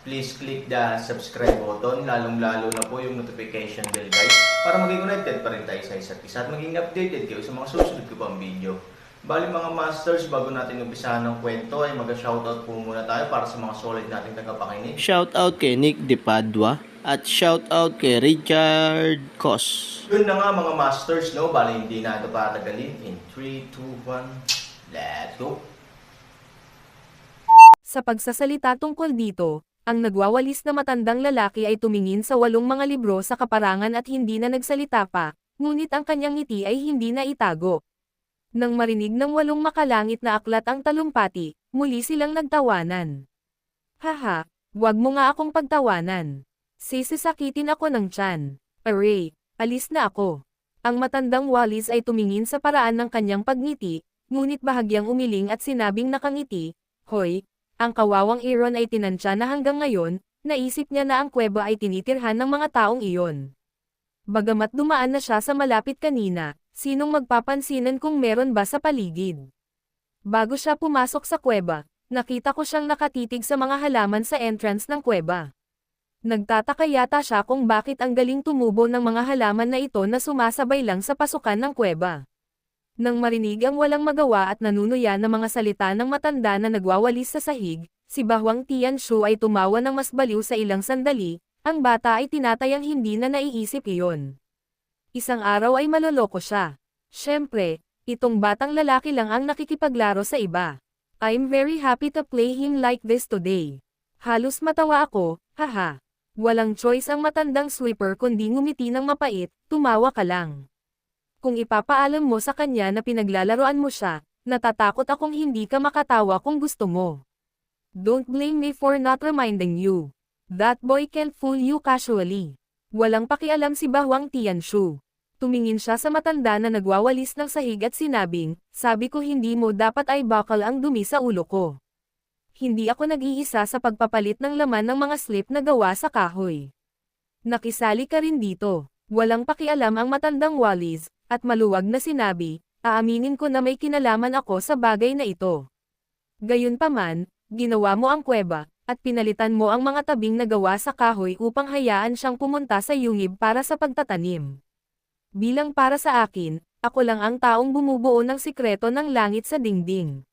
please click the subscribe button, lalong-lalo na po yung notification bell guys, para maging connected pa rin tayo sa isa't isa at maging updated kayo sa mga susunod ko pang video. Bali mga masters, bago natin umpisahan ng kwento ay mag-shoutout po muna tayo para sa mga solid nating tagapakinig. Shoutout kay Nick De Padua at shoutout kay Richard Cos. Yun na nga mga masters, no? Bali hindi na ito patagalin. In 3, 2, 1, let's go! Sa pagsasalita tungkol dito, ang nagwawalis na matandang lalaki ay tumingin sa walong mga libro sa kaparangan at hindi na nagsalita pa, ngunit ang kanyang ngiti ay hindi na itago. Nang marinig ng walong makalangit na aklat ang talumpati, muli silang nagtawanan. Haha, wag mo nga akong pagtawanan. Sisisakitin ako ng tiyan. Aray, alis na ako. Ang matandang walis ay tumingin sa paraan ng kanyang pagngiti, ngunit bahagyang umiling at sinabing nakangiti, Hoy, ang kawawang Aaron ay tinansya na hanggang ngayon, naisip niya na ang kuweba ay tinitirhan ng mga taong iyon. Bagamat dumaan na siya sa malapit kanina, sinong magpapansinan kung meron ba sa paligid? Bago siya pumasok sa kuweba, nakita ko siyang nakatitig sa mga halaman sa entrance ng kuweba. Nagtataka yata siya kung bakit ang galing tumubo ng mga halaman na ito na sumasabay lang sa pasukan ng kuweba. Nang marinig ang walang magawa at nanunuya ng mga salita ng matanda na nagwawalis sa sahig, si Bahwang Tian Shu ay tumawa ng mas baliw sa ilang sandali, ang bata ay tinatayang hindi na naiisip iyon. Isang araw ay maloloko siya. Siyempre, itong batang lalaki lang ang nakikipaglaro sa iba. I'm very happy to play him like this today. Halos matawa ako, haha. Walang choice ang matandang sweeper kundi ngumiti ng mapait, tumawa ka lang. Kung ipapaalam mo sa kanya na pinaglalaroan mo siya, natatakot akong hindi ka makatawa kung gusto mo. Don't blame me for not reminding you. That boy can fool you casually. Walang pakialam si Bahwang Tianshu. Tumingin siya sa matanda na nagwawalis ng sahig at sinabing, sabi ko hindi mo dapat ay bakal ang dumi sa ulo ko. Hindi ako nag-iisa sa pagpapalit ng laman ng mga slip na gawa sa kahoy. Nakisali ka rin dito. Walang pakialam ang matandang walis, at maluwag na sinabi, aaminin ko na may kinalaman ako sa bagay na ito. Gayunpaman, ginawa mo ang kuweba, at pinalitan mo ang mga tabing na gawa sa kahoy upang hayaan siyang pumunta sa yungib para sa pagtatanim. Bilang para sa akin, ako lang ang taong bumubuo ng sikreto ng langit sa dingding.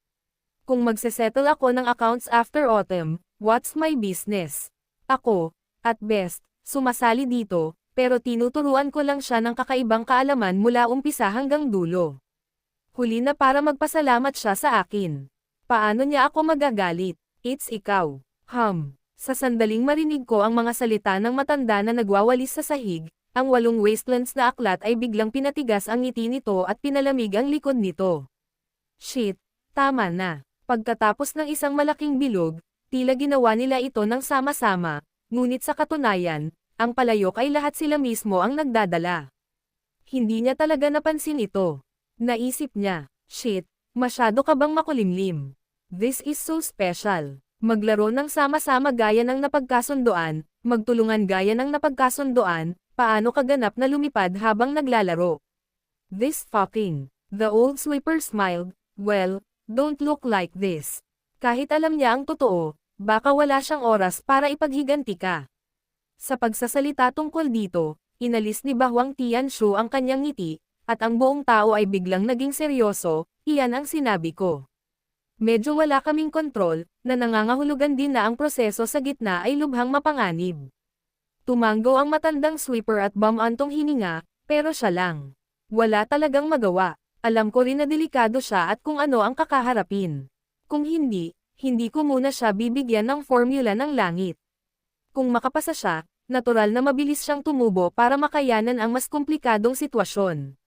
Kung magsesettle ako ng accounts after autumn, what's my business? Ako, at best, sumasali dito, pero tinuturuan ko lang siya ng kakaibang kaalaman mula umpisa hanggang dulo. Huli na para magpasalamat siya sa akin. Paano niya ako magagalit? It's ikaw. Hum. Sa sandaling marinig ko ang mga salita ng matanda na nagwawalis sa sahig, ang walong wastelands na aklat ay biglang pinatigas ang ngiti nito at pinalamig ang likod nito. Shit, tama na. Pagkatapos ng isang malaking bilog, tila ginawa nila ito ng sama-sama, ngunit sa katunayan, ang palayok ay lahat sila mismo ang nagdadala. Hindi niya talaga napansin ito. Naisip niya, shit, masyado ka bang makulimlim? This is so special. Maglaro ng sama-sama gaya ng napagkasundoan, magtulungan gaya ng napagkasundoan, paano kaganap na lumipad habang naglalaro. This fucking. The old sweeper smiled, well, don't look like this. Kahit alam niya ang totoo, baka wala siyang oras para ipaghiganti ka. Sa pagsasalita tungkol dito, inalis ni Bahwang Tianshu ang kanyang ngiti, at ang buong tao ay biglang naging seryoso, iyan ang sinabi ko. Medyo wala kaming kontrol, na nangangahulugan din na ang proseso sa gitna ay lubhang mapanganib. Tumango ang matandang sweeper at bumantong hininga, pero siya lang. Wala talagang magawa. Alam ko rin na delikado siya at kung ano ang kakaharapin. Kung hindi, hindi ko muna siya bibigyan ng formula ng langit. Kung makapasa siya, natural na mabilis siyang tumubo para makayanan ang mas komplikadong sitwasyon.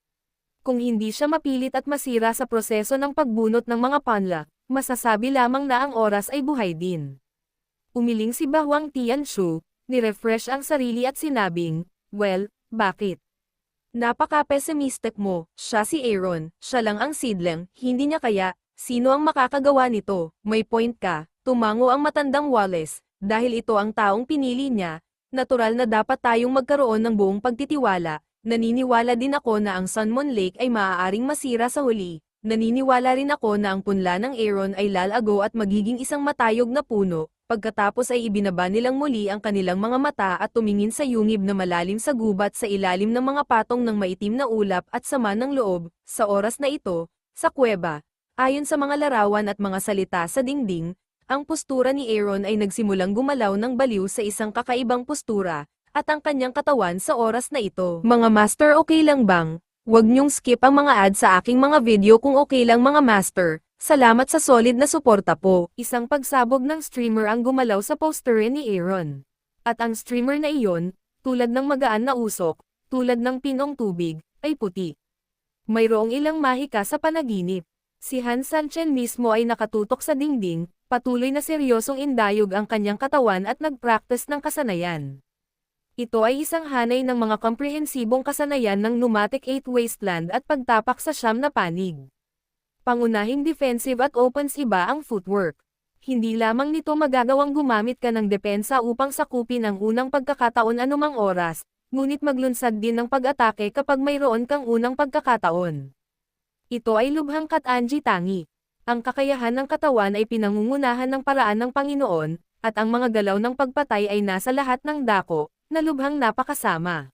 Kung hindi siya mapilit at masira sa proseso ng pagbunot ng mga panla, masasabi lamang na ang oras ay buhay din. Umiling si Bahwang Tianshu, Nirefresh ang sarili at sinabing, well, bakit? Napaka-pessimistic mo, siya si Aaron, siya lang ang seedling, hindi niya kaya, sino ang makakagawa nito, may point ka, tumango ang matandang Wallace, dahil ito ang taong pinili niya, natural na dapat tayong magkaroon ng buong pagtitiwala, naniniwala din ako na ang Sunmon Lake ay maaaring masira sa huli, naniniwala rin ako na ang punla ng Aaron ay lalago at magiging isang matayog na puno, pagkatapos ay ibinaba nilang muli ang kanilang mga mata at tumingin sa yungib na malalim sa gubat sa ilalim ng mga patong ng maitim na ulap at sama ng loob, sa oras na ito, sa kuweba. Ayon sa mga larawan at mga salita sa dingding, ang postura ni Aaron ay nagsimulang gumalaw ng baliw sa isang kakaibang postura, at ang kanyang katawan sa oras na ito. Mga master okay lang bang? Huwag niyong skip ang mga ad sa aking mga video kung okay lang mga master. Salamat sa solid na suporta po. Isang pagsabog ng streamer ang gumalaw sa poster ni Aaron. At ang streamer na iyon, tulad ng magaan na usok, tulad ng pinong tubig, ay puti. Mayroong ilang mahika sa panaginip. Si Han Sanchen mismo ay nakatutok sa dingding, patuloy na seryosong indayog ang kanyang katawan at nagpractice ng kasanayan. Ito ay isang hanay ng mga komprehensibong kasanayan ng pneumatic 8 wasteland at pagtapak sa siyam na panig. Pangunahing defensive at opens iba ang footwork. Hindi lamang nito magagawang gumamit ka ng depensa upang sakupin ang unang pagkakataon anumang oras, ngunit maglunsad din ng pag-atake kapag mayroon kang unang pagkakataon. Ito ay lubhang katanji tangi. Ang kakayahan ng katawan ay pinangungunahan ng paraan ng Panginoon, at ang mga galaw ng pagpatay ay nasa lahat ng dako, na lubhang napakasama.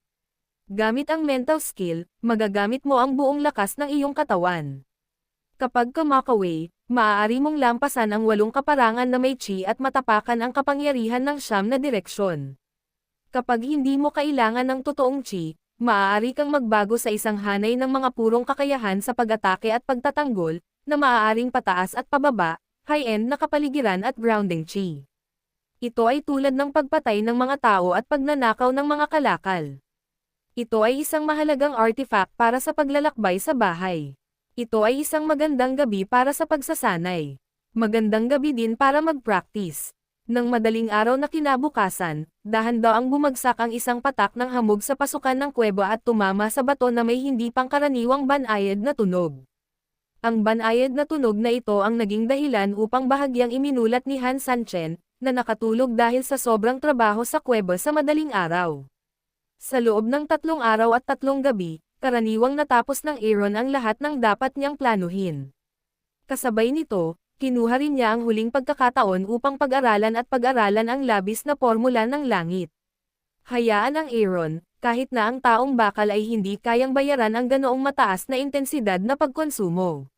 Gamit ang mental skill, magagamit mo ang buong lakas ng iyong katawan. Kapag kumakaway, maaari mong lampasan ang walong kaparangan na may chi at matapakan ang kapangyarihan ng siyam na direksyon. Kapag hindi mo kailangan ng totoong chi, maaari kang magbago sa isang hanay ng mga purong kakayahan sa pag-atake at pagtatanggol, na maaaring pataas at pababa, high-end na kapaligiran at grounding chi. Ito ay tulad ng pagpatay ng mga tao at pagnanakaw ng mga kalakal. Ito ay isang mahalagang artifact para sa paglalakbay sa bahay. Ito ay isang magandang gabi para sa pagsasanay. Magandang gabi din para mag-practice. Nang madaling araw na kinabukasan, dahan daw ang bumagsak ang isang patak ng hamog sa pasukan ng kuweba at tumama sa bato na may hindi pangkaraniwang banayad na tunog. Ang banayad na tunog na ito ang naging dahilan upang bahagyang iminulat ni Han Sanchen, na nakatulog dahil sa sobrang trabaho sa kuweba sa madaling araw. Sa loob ng tatlong araw at tatlong gabi, karaniwang natapos ng Aaron ang lahat ng dapat niyang planuhin. Kasabay nito, kinuha rin niya ang huling pagkakataon upang pag-aralan at pag-aralan ang labis na formula ng langit. Hayaan ang Aaron, kahit na ang taong bakal ay hindi kayang bayaran ang ganoong mataas na intensidad na pagkonsumo.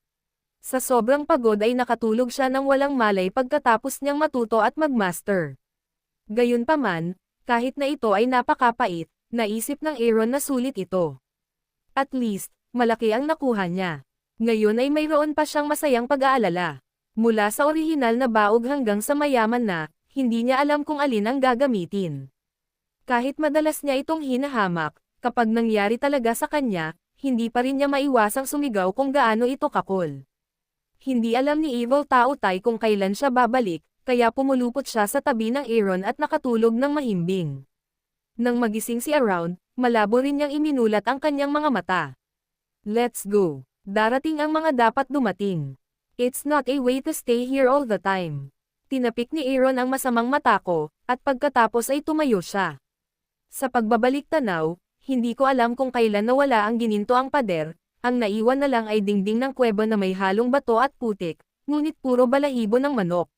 Sa sobrang pagod ay nakatulog siya ng walang malay pagkatapos niyang matuto at magmaster. Gayunpaman, kahit na ito ay napakapait, naisip ng Aaron na sulit ito. At least, malaki ang nakuha niya. Ngayon ay mayroon pa siyang masayang pag-aalala. Mula sa orihinal na baog hanggang sa mayaman na, hindi niya alam kung alin ang gagamitin. Kahit madalas niya itong hinahamak, kapag nangyari talaga sa kanya, hindi pa rin niya maiwasang sumigaw kung gaano ito kakol. Hindi alam ni Evil Tao Tai kung kailan siya babalik, kaya pumulupot siya sa tabi ng Aaron at nakatulog ng mahimbing. Nang magising si Around, malabo rin niyang iminulat ang kanyang mga mata. Let's go. Darating ang mga dapat dumating. It's not a way to stay here all the time. Tinapik ni Aaron ang masamang mata ko, at pagkatapos ay tumayo siya. Sa pagbabalik tanaw, hindi ko alam kung kailan nawala ang gininto ang pader, ang naiwan na lang ay dingding ng kuweba na may halong bato at putik, ngunit puro balahibo ng manok.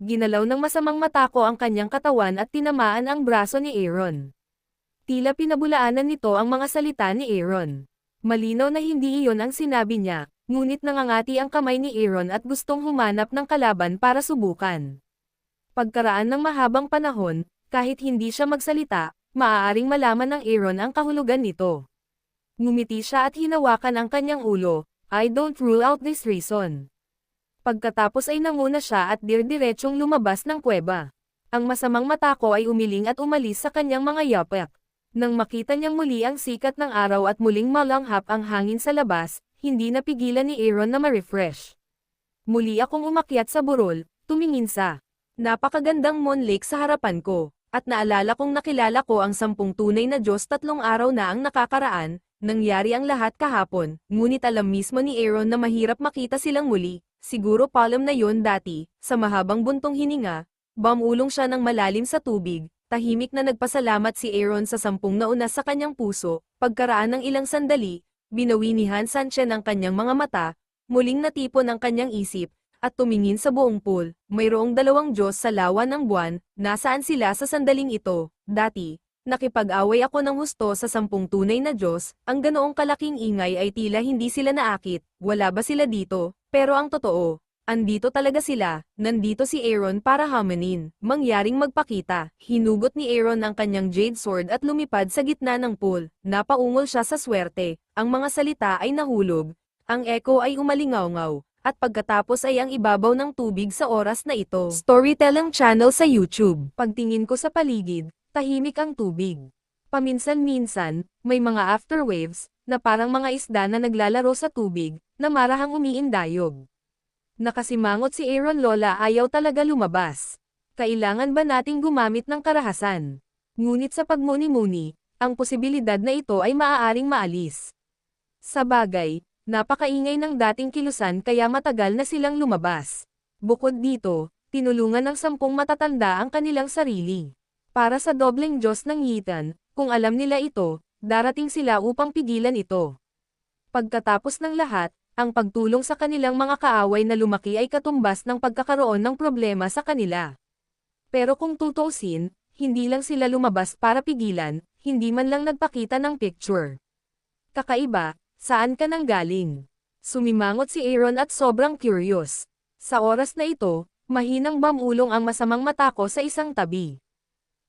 Ginalaw ng masamang mata ko ang kanyang katawan at tinamaan ang braso ni Aaron. Tila pinabulaanan nito ang mga salita ni Aaron. Malinaw na hindi iyon ang sinabi niya, ngunit nangangati ang kamay ni Aaron at gustong humanap ng kalaban para subukan. Pagkaraan ng mahabang panahon, kahit hindi siya magsalita, maaaring malaman ng Aaron ang kahulugan nito. Ngumiti siya at hinawakan ang kanyang ulo, I don't rule out this reason. Pagkatapos ay nanguna siya at dirdiretsong lumabas ng kuweba. Ang masamang mata ko ay umiling at umalis sa kanyang mga yapak. Nang makita niyang muli ang sikat ng araw at muling malanghap ang hangin sa labas, hindi napigilan ni Aaron na ma-refresh. Muli akong umakyat sa burol, tumingin sa napakagandang Moon Lake sa harapan ko. At naalala kong nakilala ko ang sampung tunay na Diyos tatlong araw na ang nakakaraan, nangyari ang lahat kahapon, ngunit alam mismo ni Aaron na mahirap makita silang muli, siguro palom na yon dati, sa mahabang buntong hininga, bamulong siya ng malalim sa tubig, tahimik na nagpasalamat si Aaron sa sampung nauna sa kanyang puso, pagkaraan ng ilang sandali, binawi ni Han Sanchen ang kanyang mga mata, muling natipon ang kanyang isip, at tumingin sa buong pool, mayroong dalawang Diyos sa lawa ng buwan, nasaan sila sa sandaling ito, dati, nakipag-away ako ng husto sa sampung tunay na Diyos, ang ganoong kalaking ingay ay tila hindi sila naakit, wala ba sila dito, pero ang totoo, andito talaga sila, nandito si Aaron para hamanin, mangyaring magpakita, hinugot ni Aaron ang kanyang jade sword at lumipad sa gitna ng pool, napaungol siya sa swerte, ang mga salita ay nahulog, ang echo ay umalingaw-ngaw, at pagkatapos ay ang ibabaw ng tubig sa oras na ito. Storytelling channel sa YouTube. Pagtingin ko sa paligid, tahimik ang tubig. Paminsan-minsan, may mga afterwaves, na parang mga isda na naglalaro sa tubig, na marahang umiindayog. Nakasimangot si Aaron Lola ayaw talaga lumabas. Kailangan ba nating gumamit ng karahasan? Ngunit sa pagmuni-muni, ang posibilidad na ito ay maaaring maalis. Sa bagay, napakaingay ng dating kilusan kaya matagal na silang lumabas. Bukod dito, tinulungan ng sampung matatanda ang kanilang sarili. Para sa dobleng Diyos ng Yitan, kung alam nila ito, darating sila upang pigilan ito. Pagkatapos ng lahat, ang pagtulong sa kanilang mga kaaway na lumaki ay katumbas ng pagkakaroon ng problema sa kanila. Pero kung tutuusin, hindi lang sila lumabas para pigilan, hindi man lang nagpakita ng picture. Kakaiba, saan ka nang galing? Sumimangot si Aaron at sobrang curious. Sa oras na ito, mahinang bamulong ang masamang mata ko sa isang tabi.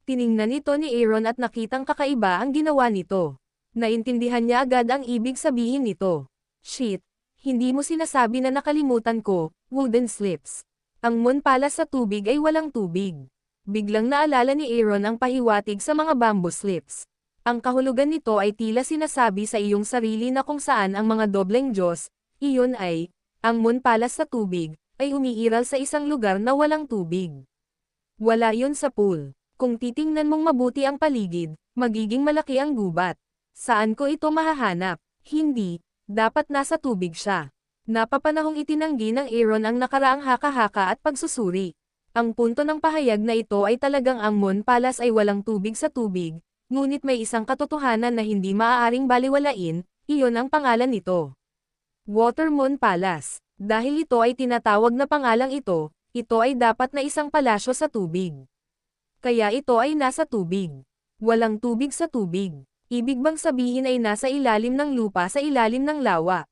Tiningnan ito ni Aaron at nakitang kakaiba ang ginawa nito. Naintindihan niya agad ang ibig sabihin nito. Shit, hindi mo sinasabi na nakalimutan ko, wooden slips. Ang moon pala sa tubig ay walang tubig. Biglang naalala ni Aaron ang pahiwatig sa mga bamboo slips. Ang kahulugan nito ay tila sinasabi sa iyong sarili na kung saan ang mga dobleng Diyos, iyon ay, ang moon pala sa tubig, ay umiiral sa isang lugar na walang tubig. Wala yun sa pool. Kung titingnan mong mabuti ang paligid, magiging malaki ang gubat. Saan ko ito mahahanap? Hindi, dapat nasa tubig siya. Napapanahong itinanggi ng Aaron ang nakaraang haka-haka at pagsusuri. Ang punto ng pahayag na ito ay talagang ang Moon Palace ay walang tubig sa tubig, ngunit may isang katotohanan na hindi maaaring baliwalain, iyon ang pangalan nito. Water Moon Palace. Dahil ito ay tinatawag na pangalang ito, ito ay dapat na isang palasyo sa tubig. Kaya ito ay nasa tubig. Walang tubig sa tubig. Ibig bang sabihin ay nasa ilalim ng lupa sa ilalim ng lawa?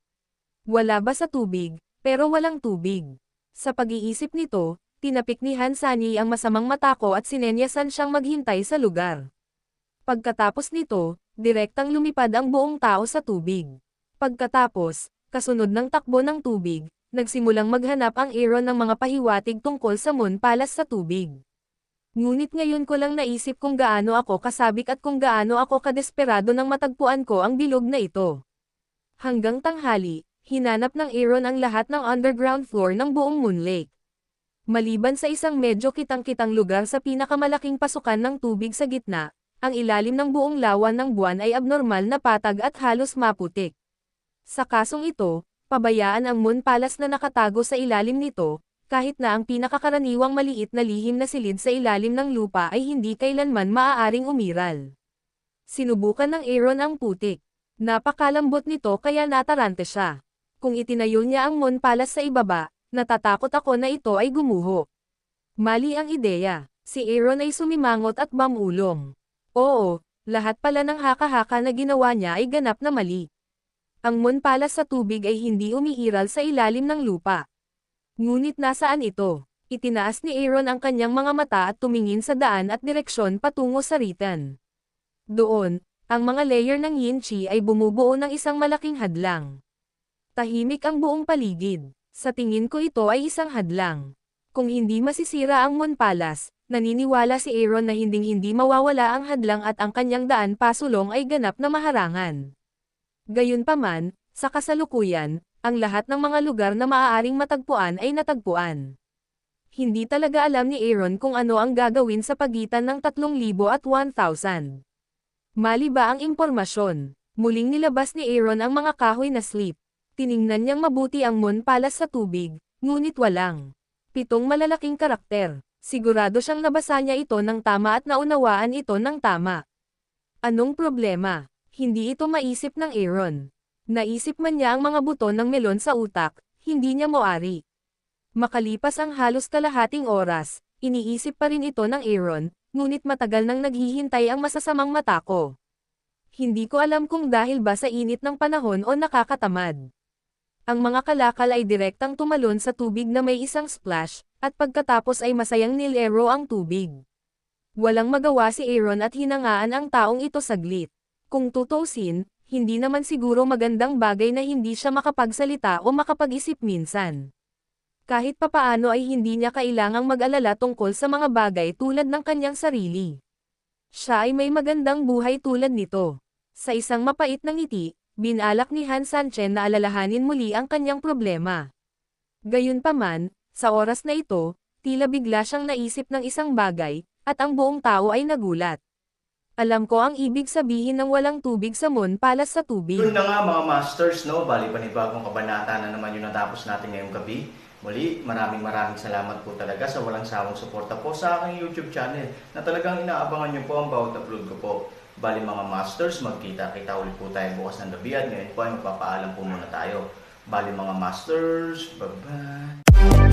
Wala ba sa tubig, pero walang tubig? Sa pag-iisip nito, tinapik ni Hansani ang masamang mata ko at sinenyasan siyang maghintay sa lugar. Pagkatapos nito, direktang lumipad ang buong tao sa tubig. Pagkatapos, kasunod ng takbo ng tubig, nagsimulang maghanap ang Aaron ng mga pahiwatig tungkol sa Moon Palace sa tubig. Ngunit ngayon ko lang naisip kung gaano ako kasabik at kung gaano ako kadesperado nang matagpuan ko ang bilog na ito. Hanggang tanghali, hinanap ng Aaron ang lahat ng underground floor ng buong Moon Lake. Maliban sa isang medyo kitang-kitang lugar sa pinakamalaking pasukan ng tubig sa gitna, ang ilalim ng buong lawan ng buwan ay abnormal na patag at halos maputik. Sa kasong ito, pabayaan ang Moon Palace na nakatago sa ilalim nito, kahit na ang pinakakaraniwang maliit na lihim na silid sa ilalim ng lupa ay hindi kailanman maaaring umiral. Sinubukan ng Aaron ang putik. Napakalambot nito kaya natarante siya. Kung itinayo niya ang Moon Palace sa ibaba, natatakot ako na ito ay gumuho. Mali ang ideya. Si Aaron ay sumimangot at bamulong. Oo, lahat pala ng haka-haka na ginawa niya ay ganap na mali. Ang Moon Palace sa tubig ay hindi umiiral sa ilalim ng lupa. Ngunit nasaan ito? Itinaas ni Aaron ang kanyang mga mata at tumingin sa daan at direksyon patungo sa Ritan. Doon, ang mga layer ng yin chi ay bumubuo ng isang malaking hadlang. Tahimik ang buong paligid. Sa tingin ko ito ay isang hadlang. Kung hindi masisira ang Moon Palace, naniniwala si Aaron na hinding-hindi mawawala ang hadlang at ang kanyang daan pasulong ay ganap na maharangan. Gayunpaman, sa kasalukuyan, ang lahat ng mga lugar na maaaring matagpuan ay natagpuan. Hindi talaga alam ni Aaron kung ano ang gagawin sa pagitan ng 3,000 at 1,000. Mali ba ang impormasyon? Muling nilabas ni Aaron ang mga kahoy na slip. Tiningnan niyang mabuti ang moon palas sa tubig, ngunit walang. Pitong malalaking karakter. Sigurado siyang nabasa niya ito ng tama at naunawaan ito ng tama. Anong problema? Hindi ito maisip ng Aaron. Naisip man niya ang mga buto ng melon sa utak, hindi niya moari. Makalipas ang halos kalahating oras, iniisip pa rin ito ng Aaron, ngunit matagal nang naghihintay ang masasamang mata ko. Hindi ko alam kung dahil ba sa init ng panahon o nakakatamad. Ang mga kalakal ay direktang tumalon sa tubig na may isang splash, at pagkatapos ay masayang nilero ang tubig. Walang magawa si Aaron at hinangaan ang taong ito saglit. Kung tutusin, hindi naman siguro magandang bagay na hindi siya makapagsalita o makapag-isip minsan. Kahit papaano ay hindi niya kailangang mag-alala tungkol sa mga bagay tulad ng kanyang sarili. Siya ay may magandang buhay tulad nito. Sa isang mapait na ngiti, binalak ni Han Sanchen na alalahanin muli ang kanyang problema. Gayunpaman, sa oras na ito, tila bigla siyang naisip ng isang bagay, at ang buong tao ay nagulat. Alam ko ang ibig sabihin ng walang tubig sa moon palas sa tubig. Yun na nga mga masters, no? Bali panibagong kabanata na naman yung natapos natin ngayong gabi. Muli, maraming maraming salamat po talaga sa walang sawang suporta po sa aking YouTube channel na talagang inaabangan niyo po ang bawat upload ko po. Bali mga masters, magkita-kita ulit po tayo bukas ng gabi at ngayon po ay magpapaalam po muna tayo. Bali mga masters, bye-bye!